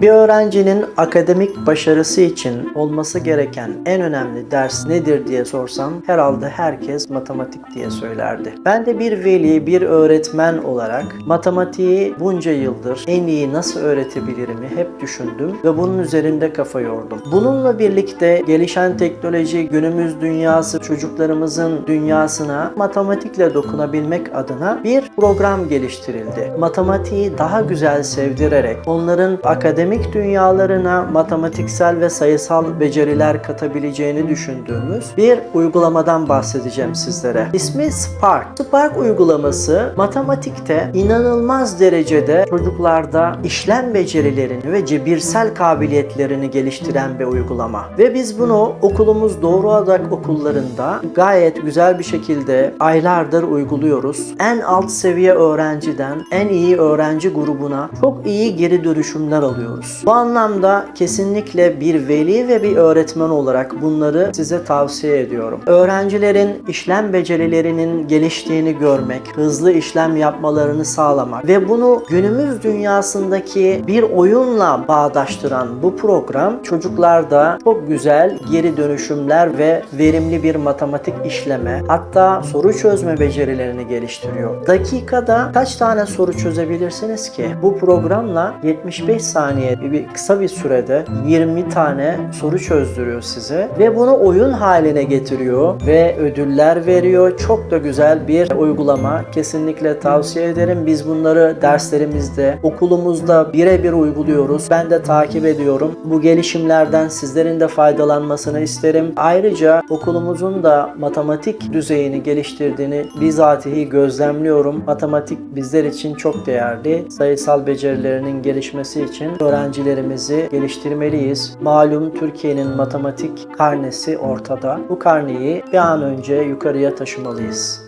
Bir öğrencinin akademik başarısı için olması gereken en önemli ders nedir diye sorsam herhalde herkes matematik diye söylerdi. Ben de bir veli, bir öğretmen olarak matematiği bunca yıldır en iyi nasıl öğretebilirimi hep düşündüm ve bunun üzerinde kafa yordum. Bununla birlikte gelişen teknoloji, günümüz dünyası, çocuklarımızın dünyasına matematikle dokunabilmek adına bir program geliştirildi. Matematiği daha güzel sevdirerek onların akademik dünyalarına matematiksel ve sayısal beceriler katabileceğini düşündüğümüz bir uygulamadan bahsedeceğim sizlere. İsmi Spark. Spark uygulaması matematikte inanılmaz derecede çocuklarda işlem becerilerini ve cebirsel kabiliyetlerini geliştiren bir uygulama. Ve biz bunu okulumuz Doğru Adak okullarında gayet güzel bir şekilde aylardır uyguluyoruz. En alt seviye öğrenciden en iyi öğrenci grubuna çok iyi geri dönüşümler alıyoruz. Bu anlamda kesinlikle bir veli ve bir öğretmen olarak bunları size tavsiye ediyorum. Öğrencilerin işlem becerilerinin geliştiğini görmek, hızlı işlem yapmalarını sağlamak ve bunu günümüz dünyasındaki bir oyunla bağdaştıran bu program çocuklarda çok güzel geri dönüşümler ve verimli bir matematik işleme hatta soru çözme becerilerini geliştiriyor. Dakikada kaç tane soru çözebilirsiniz ki? Bu programla 75 saniye bir kısa bir sürede 20 tane soru çözdürüyor size ve bunu oyun haline getiriyor ve ödüller veriyor. Çok da güzel bir uygulama. Kesinlikle tavsiye ederim. Biz bunları derslerimizde, okulumuzda birebir uyguluyoruz. Ben de takip ediyorum. Bu gelişimlerden sizlerin de faydalanmasını isterim. Ayrıca okulumuzun da matematik düzeyini geliştirdiğini bizatihi gözlemliyorum. Matematik bizler için çok değerli. Sayısal becerilerinin gelişmesi için öğrencilerimizi geliştirmeliyiz. Malum Türkiye'nin matematik karnesi ortada. Bu karneyi bir an önce yukarıya taşımalıyız.